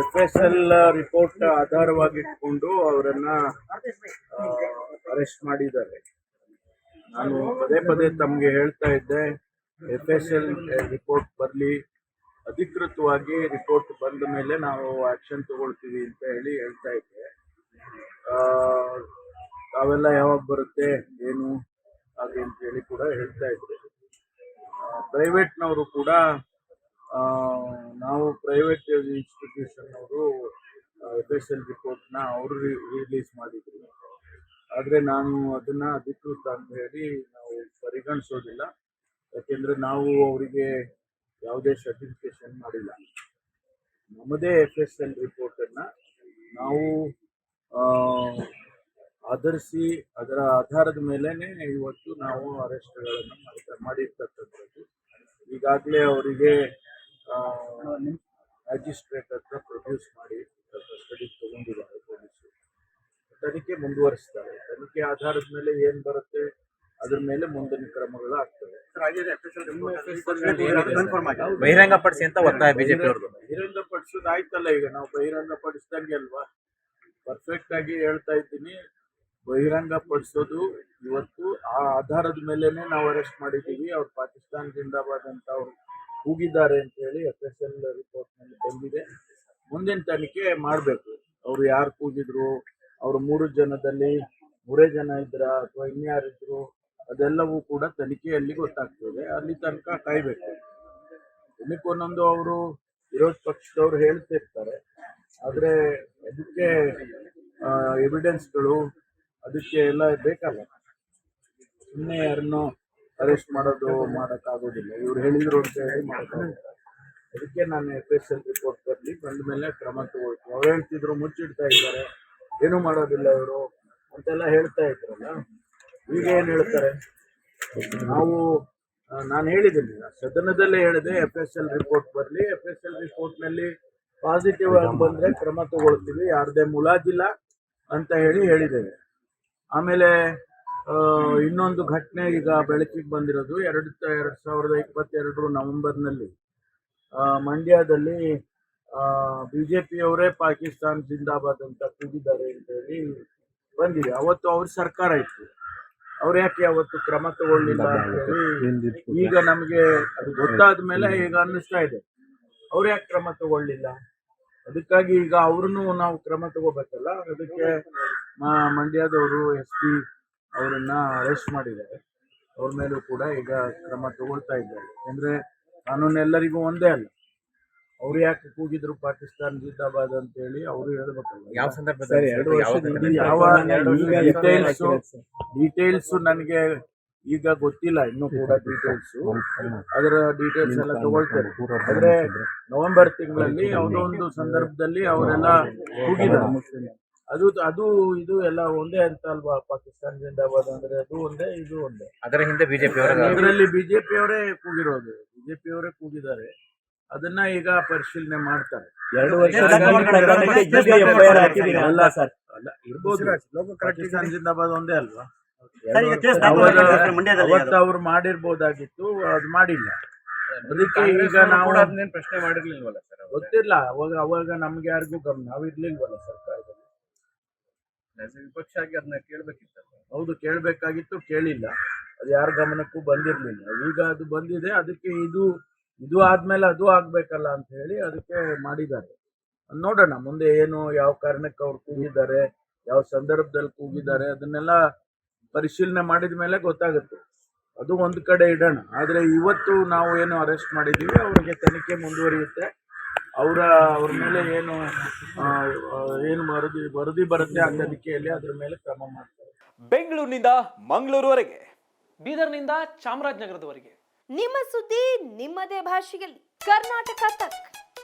F S L report ಆಧಾರವಾಗಿಟ್ಕೊಂಡು ಅವರನ್ನ arrest ಮಾಡಿದ್ದಾರೆ. ನಾನು ಪದೇ ಪದೇ ತಮಗೆ ಹೇಳ್ತಾ ಇದ್ದೆ ಎಫ್ ಎಸ್ ಎಲ್ ರಿಪೋರ್ಟ್ ಬರಲಿ, ಅಧಿಕೃತವಾಗಿ ರಿಪೋರ್ಟ್ ಬಂದ ಮೇಲೆ ನಾವು ಆಕ್ಷನ್ ತಗೊಳ್ತೀವಿ ಅಂತ ಹೇಳಿ ಹೇಳ್ತಾ ಇದ್ದೆ. ತಾವೆಲ್ಲ ಯಾವಾಗ ಬರುತ್ತೆ, ಏನು, ಹಾಗೆ ಅಂತ ಹೇಳಿ ಕೂಡ ಹೇಳ್ತಾ ಇದ್ದೆ. ಪ್ರೈವೇಟ್ನವರು ಕೂಡ ನಾವು ಪ್ರೈವೇಟ್ ಇನ್ಸ್ಟಿಟ್ಯೂಷನ್ ಅವರು ಎಫ್ ಎಸ್ ಎಲ್ ರಿಪೋರ್ಟ್ನ ಅವರು ರಿಲೀಸ್ ಮಾಡಿದ್ರು. ಆದರೆ ನಾನು ಅದನ್ನ ಅಧಿಕೃತ ಅಂತ ಹೇಳಿ ನಾವು ಪರಿಗಣಿಸೋದಿಲ್ಲ. ಯಾಕೆಂದರೆ ನಾವು ಅವರಿಗೆ ಯಾವುದೇ ಸರ್ಟಿಫಿಕೇಶನ್ ಮಾಡಿಲ್ಲ. ನಮ್ಮದೇ ಎಫ್ ಎಸ್ ಎಲ್ ರಿಪೋರ್ಟನ್ನು ನಾವು ಆಧರಿಸಿ, ಅದರ ಆಧಾರದ ಮೇಲೇ ಇವತ್ತು ನಾವು ಅರೆಸ್ಟ್ಗಳನ್ನು ಮಾಡ್ತಾ ಮಾಡಿರ್ತಕ್ಕಂಥದ್ದು. ಈಗಾಗಲೇ ಅವರಿಗೆ ಮ್ಯಾಜಿಸ್ಟ್ರೇಟ್ ಹತ್ರ ಪ್ರೊಡ್ಯೂಸ್ ಮಾಡಿ ಸ್ಟಡಿ ತಗೊಂಡಿದ್ದಾರೆ ಪೊಲೀಸರು ತನಿಖೆ ಮುಂದುವರಿಸ್ತಾರೆ. ತನಿಖೆ ಆಧಾರದ ಮೇಲೆ ಏನು ಬರುತ್ತೆ ಅದ್ರ ಮೇಲೆ ಮುಂದಿನ ಕ್ರಮಗಳು ಆಗ್ತವೆ. ಬಹಿರಂಗ ಪಡಿಸಿ ಅಂತ ಒತ್ತಾಯ ಬಿಜೆಪಿ ಅವ್ರದ್ದು ಬಹಿರಂಗ ಪಡಿಸೋದು ಆಯ್ತಲ್ಲ ಈಗ ನಾವು ಬಹಿರಂಗ ಪಡಿಸ್ದಂಗೆ ಅಲ್ವಾ? ಪರ್ಫೆಕ್ಟ್ ಆಗಿ ಹೇಳ್ತಾ ಇದ್ದೀನಿ. ಬಹಿರಂಗ ಪಡಿಸೋದು ಇವತ್ತು ಆ ಆಧಾರದ ಮೇಲೆನೆ ನಾವು ಅರೆಸ್ಟ್ ಮಾಡಿದ್ದೀವಿ. ಅವ್ರು ಪಾಕಿಸ್ತಾನ ಜಿಂದಾಬಾದ್ ಅಂತ ಅವ್ರು. ಕೂಗಿದ್ದಾರೆ ಅಂತ ಹೇಳಿ ಎಫ್ ಎಸ್ ಎಲ್ ಬಂದಿದೆ. ಮುಂದಿನ ತನಿಖೆ ಮಾಡಬೇಕು. ಅವರು ಯಾರು ಕೂಗಿದ್ರು, ಅವರು ಮೂರು ಜನದಲ್ಲಿ ಮೂರೇ ಜನ ಇದ್ರ ಅಥವಾ ಇನ್ಯಾರಿದ್ರು ಅದೆಲ್ಲವೂ ಕೂಡ ತನಿಖೆಯಲ್ಲಿ ಗೊತ್ತಾಗ್ತದೆ. ಅಲ್ಲಿ ತನಕ ಕಾಯ್ಬೇಕು. ಒಂದೊಂದು ಅವರು ವಿರೋಧ ಪಕ್ಷದವರು ಹೇಳ್ತಿರ್ತಾರೆ. ಆದರೆ ಅದಕ್ಕೆ ಎವಿಡೆನ್ಸ್ಗಳು ಅದಕ್ಕೆ ಎಲ್ಲ ಬೇಕಲ್ಲ. ಸುಮ್ಮನೆ ಯಾರನ್ನೋ ಅರೆಸ್ಟ್ ಮಾಡೋದು ಮಾಡೋಕ್ಕಾಗೋದಿಲ್ಲ. ಇವ್ರು ಹೇಳಿದ್ರು ಅಂತ ಹೇಳಿ ಮಾಡೋಕ್ಕಾಗೋದಿಲ್ಲ ಅದಕ್ಕೆ ನಾನು ಎಫ್ ಎಸ್ ಎಲ್ ರಿಪೋರ್ಟ್ ಬರಲಿ ಬಂದ ಮೇಲೆ ಕ್ರಮ ತಗೊಳ್ತೀನಿ. ಅವ್ರು ಹೇಳ್ತಿದ್ರು, ಮುಚ್ಚಿಡ್ತಾ ಇದ್ದಾರೆ. ಏನು ಮಾಡೋದಿಲ್ಲ ಇವರು ಅಂತೆಲ್ಲ ಹೇಳ್ತಾ ಇದ್ರಲ್ಲ. ಈಗ ಏನು ಹೇಳ್ತಾರೆ? ನಾವು ನಾನು ಹೇಳಿದ್ದೀನಿ. ಸದನದಲ್ಲೇ ಹೇಳಿದೆ ಎಫ್ ಎಸ್ ಎಲ್ ರಿಪೋರ್ಟ್ ಬರಲಿ. ಎಫ್ ಎಸ್ ಎಲ್ ರಿಪೋರ್ಟ್ನಲ್ಲಿ ಪಾಸಿಟಿವ್ ಆಗಿ ಬಂದರೆ ಕ್ರಮ ತಗೊಳ್ತೀವಿ. ಯಾರದೇ ಮುಲಾಜಿಲ್ಲ ಅಂತ ಹೇಳಿ ಹೇಳಿದ್ದೇವೆ ಆಮೇಲೆ ಇನ್ನೊಂದು ಘಟನೆ ಈಗ ಬೆಳಕಿಗೆ ಬಂದಿರೋದು. ಎರಡು ಎರಡು ಸಾವಿರದ ಇಪ್ಪತ್ತೆರಡು ನವೆಂಬರ್ನಲ್ಲಿ. ಮಂಡ್ಯದಲ್ಲಿ ಬಿ ಜೆ ಪಿಯವರೇ ಪಾಕಿಸ್ತಾನ್ ಜಿಂದಾಬಾದ್ ಅಂತ ಕೂಗಿದ್ದಾರೆ ಅಂತ ಹೇಳಿ ಬಂದಿದೆ. ಅವತ್ತು ಅವ್ರ ಸರ್ಕಾರ ಇತ್ತು. ಅವ್ರು ಯಾಕೆ ಅವತ್ತು ಕ್ರಮ ತಗೊಳ್ಳಿಲ್ಲ ಅಂತ ಹೇಳಿ ಈಗ ನಮಗೆ ಅದು ಗೊತ್ತಾದ ಮೇಲೆ ಈಗ ಅನ್ನಿಸ್ತಾ ಇದೆ. ಅವ್ರು ಯಾಕೆ ಕ್ರಮ ತಗೊಳ್ಳಿಲ್ಲ ಅದಕ್ಕಾಗಿ ಈಗ ಅವ್ರನ್ನು ನಾವು ಕ್ರಮ ತಗೋಬೇಕಲ್ಲ. ಅದಕ್ಕೆ ಮಂಡ್ಯದವರು ಎಸ್ ಪಿ ಅವರನ್ನ ಅರೆಸ್ಟ್ ಮಾಡಿದ್ದಾರೆ. ಅವ್ರ ಮೇಲೂ ಕೂಡ ಈಗ ಕ್ರಮ ತಗೊಳ್ತಾ ಇದ್ದಾರೆ. ಅಂದ್ರೆ ಕಾನೂನು ಎಲ್ಲರಿಗೂ ಒಂದೇ ಅಲ್ಲ. ಅವ್ರು ಯಾಕೆ ಕೂಗಿದ್ರು ಪಾಕಿಸ್ತಾನ ಜಿಂದಾಬಾದ್ ಅಂತ ಹೇಳಿ ಅವರು ಹೇಳ್ಬೇಕಲ್ಲ. ಯಾವ ಸಂದರ್ಭದಲ್ಲಿ ಯಾವ ಇದು ಯಾವ ಡೀಟೇಲ್ಸ್ ಡೀಟೇಲ್ಸ್ ನನಗೆ ಈಗ ಗೊತ್ತಿಲ್ಲ ಇನ್ನೂ ಕೂಡ ಡೀಟೇಲ್ಸ್ ಅದರ ಡೀಟೇಲ್ಸ್ ಎಲ್ಲ ತಗೊಳ್ತಾರೆ ಅಂದ್ರೆ ನವೆಂಬರ್ ತಿಂಗಳಲ್ಲಿ ಯಾವುದೋ ಒಂದು ಸಂದರ್ಭದಲ್ಲಿ ಅವರೆಲ್ಲ ಕೂಗಿದ್ದಾರೆ. ಅದು ಅದು ಇದು ಎಲ್ಲ ಒಂದೇ ಅಂತ ಅಲ್ವಾ ಪಾಕಿಸ್ತಾನ ಜಿಂದಾಬಾದ್ ಅಂದ್ರೆ ಅದು ಒಂದೇ ಇದು ಒಂದೇ. ಅದರ ಹಿಂದೆ ಬಿಜೆಪಿ ಅದರಲ್ಲಿ ಬಿಜೆಪಿ ಬಿಜೆಪಿಯವರೇ ಕೂಗಿರೋದು. ಬಿಜೆಪಿಯವರೇ ಕೂಗಿದ್ದಾರೆ. ಅದನ್ನ ಈಗ ಪರಿಶೀಲನೆ ಮಾಡ್ತಾರೆ. ಎರಡು ವರ್ಷ ಅಲ್ಲ ಸರ್ ಅಲ್ಲ ಇರ್ಬೋದು. ಪಾಕಿಸ್ತಾನ ಜಿಂದಾಬಾದ್ ಒಂದೇ ಅಲ್ವಾ? ಅವತ್ತು ಅವ್ರು ಮಾಡಿರ್ಬೋದಾಗಿತ್ತು ಅದು ಮಾಡಿಲ್ಲ. ಅದಕ್ಕೆ ಈಗ ನಾವು ಪ್ರಶ್ನೆ ಮಾಡಿರ್ಲಿಲ್ವಲ್ಲ ಸರ್ ಗೊತ್ತಿಲ್ಲ. ಅವಾಗ ಅವಾಗ ನಮ್ಗೆ ಯಾರಿಗೂ ಗಮನ ನಾವಿರ್ಲಿಲ್ವಲ್ಲ ಸರ್ಕಾರದಲ್ಲಿ. ವಿಪಕ್ಷ ಆಗಿ ಅದನ್ನ ಕೇಳಬೇಕಿತ್ತು ಹೌದು, ಕೇಳಬೇಕಾಗಿತ್ತು, ಕೇಳಿಲ್ಲ. ಅದು ಯಾರ ಗಮನಕ್ಕೂ ಬಂದಿರಲಿಲ್ಲ. ಈಗ ಅದು ಬಂದಿದೆ, ಅದಕ್ಕೆ ಇದು ಇದು ಆದ್ಮೇಲೆ ಅದು ಆಗ್ಬೇಕಲ್ಲ ಅಂತ ಹೇಳಿ ಅದಕ್ಕೆ ಮಾಡಿದ್ದಾರೆ. ನೋಡೋಣ, ಮುಂದೆ ಏನು, ಯಾವ ಕಾರಣಕ್ಕೆ ಅವ್ರು ಕೂಗಿದ್ದಾರೆ, ಯಾವ ಸಂದರ್ಭದಲ್ಲಿ ಕೂಗಿದ್ದಾರೆ, ಅದನ್ನೆಲ್ಲ ಪರಿಶೀಲನೆ ಮಾಡಿದ ಮೇಲೆ ಗೊತ್ತಾಗುತ್ತೆ. ಅದು ಒಂದು ಕಡೆ ಇಡೋಣ. ಆದರೆ ಇವತ್ತು ನಾವು ಏನು ಅರೆಸ್ಟ್ ಮಾಡಿದ್ದೀವಿ ಅವರಿಗೆ ತನಿಖೆ ಮುಂದುವರಿಯುತ್ತೆ. ಅವರ ಅವ್ರ ಮೇಲೆ ಏನು ಏನು ವರದಿ ವರದಿ ಬರುತ್ತೆ ಆ ತನಿಖೆಯಲ್ಲಿ ಅದ್ರ ಮೇಲೆ ಕ್ರಮ ಮಾಡ್ತಾರೆ. ಬೆಂಗಳೂರಿನಿಂದ ಮಂಗಳೂರುವರೆಗೆ ಬೀದರ್ನಿಂದ ಚಾಮರಾಜನಗರದವರೆಗೆ. ನಿಮ್ಮ ಸುದ್ದಿ ನಿಮ್ಮದೇ ಭಾಷೆಯಲ್ಲಿ. ಕರ್ನಾಟಕ ತಕ್.